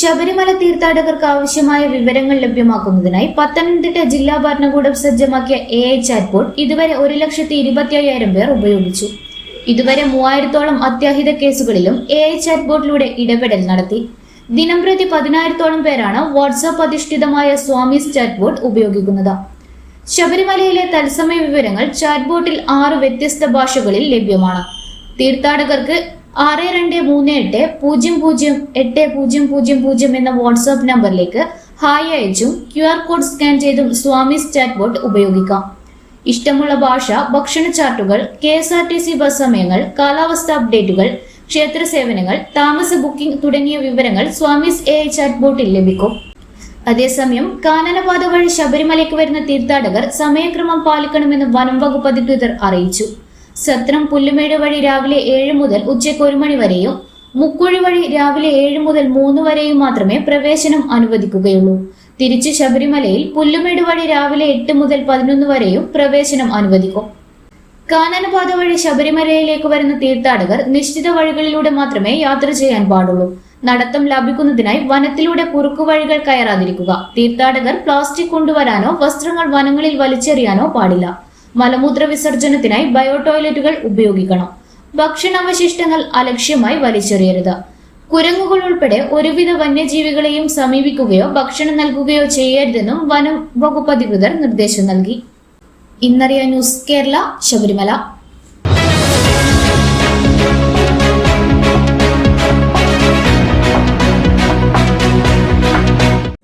ശബരിമല തീർത്ഥാടകർക്ക് ആവശ്യമായ വിവരങ്ങൾ ലഭ്യമാക്കുന്നതിനായി പത്തനംതിട്ട ജില്ലാ ഭരണകൂടം സജ്ജമാക്കിയ എ ഐ ചാറ്റ്ബോട്ട് ഇതുവരെ ഒരു ലക്ഷത്തി ഇരുപത്തി അയ്യായിരം പേർ ഉപയോഗിച്ചു. ഇതുവരെ മൂവായിരത്തോളം അത്യാഹിത കേസുകളിലും എ ഐ ചാറ്റ്ബോട്ടിലൂടെ ഇടപെടൽ നടത്തി. ദിനംപ്രതി പതിനായിരത്തോളം പേരാണ് വാട്സാപ്പ് അധിഷ്ഠിതമായ സ്വാമീസ് ചാറ്റ്ബോട്ട് ഉപയോഗിക്കുന്നത്. ശബരിമലയിലെ തത്സമയ വിവരങ്ങൾ ചാറ്റ്ബോട്ടിൽ ആറ് വ്യത്യസ്ത ഭാഷകളിൽ ലഭ്യമാണ്. തീർത്ഥാടകർക്ക് ആറ് രണ്ട് മൂന്ന് എട്ട് പൂജ്യം പൂജ്യം എട്ട് പൂജ്യം പൂജ്യം പൂജ്യം എന്ന വാട്സാപ്പ് നമ്പറിലേക്ക് ഹായ് അയച്ചും ക്യു ആർ കോഡ് സ്കാൻ ചെയ്തും സ്വാമിസ് ചാറ്റ്ബോട്ട് ഉപയോഗിക്കാം. ഇഷ്ടമുള്ള ഭാഷ ഭക്ഷണ ചാർട്ടുകൾ K S R T C bus സമയങ്ങൾ കാലാവസ്ഥ അപ്ഡേറ്റുകൾ ക്ഷേത്ര സേവനങ്ങൾ താമസ ബുക്കിംഗ് തുടങ്ങിയ വിവരങ്ങൾ സ്വാമിസ് എ ഐ ചാറ്റ്ബോട്ടിൽ ലഭിക്കും. അതേസമയം കാനനപാത വഴി ശബരിമലയ്ക്ക് വരുന്ന തീർത്ഥാടകർ സമയക്രമം പാലിക്കണമെന്ന് വനം വകുപ്പ് അധികൃതർ അറിയിച്ചു. സത്രം പുല്ലുമേട് വഴി രാവിലെ ഏഴ് മുതൽ ഉച്ചയ്ക്ക് ഒരു മണി വരെയും മുക്കുഴി വഴി രാവിലെ ഏഴ് മുതൽ മൂന്ന് വരെയും മാത്രമേ പ്രവേശനം അനുവദിക്കുകയുള്ളൂ. തിരിച്ച് ശബരിമലയിൽ പുല്ലുമേട് വഴി രാവിലെ എട്ട് മുതൽ പതിനൊന്ന് വരെയും പ്രവേശനം അനുവദിക്കും. കാനനപാത വഴി ശബരിമലയിലേക്ക് വരുന്ന തീർത്ഥാടകർ നിശ്ചിത വഴികളിലൂടെ മാത്രമേ യാത്ര ചെയ്യാൻ പാടുള്ളൂ. നടത്തം ലഭിക്കുന്നതിനായി വനത്തിലൂടെ കുറുക്കു വഴികൾ കയറാതിരിക്കുക. തീർത്ഥാടകർ പ്ലാസ്റ്റിക് കൊണ്ടുവരാനോ വസ്ത്രങ്ങൾ വനങ്ങളിൽ വലിച്ചെറിയാനോ പാടില്ല. മലമൂത്ര വിസർജനത്തിനായി ബയോ ടോയ്ലറ്റുകൾ ഉപയോഗിക്കണം. ഭക്ഷണാവശിഷ്ടങ്ങൾ അലക്ഷ്യമായി വലിച്ചെറിയരുത്. കുരങ്ങുകൾ ഉൾപ്പെടെ ഒരുവിധ വന്യജീവികളെയും സമീപിക്കുകയോ ഭക്ഷണം നൽകുകയോ ചെയ്യരുതെന്നും വനം വകുപ്പ് അധികൃതർ നിർദ്ദേശം നൽകി. ഇന്നറിയ ന്യൂസ് കേരള ശബരിമല.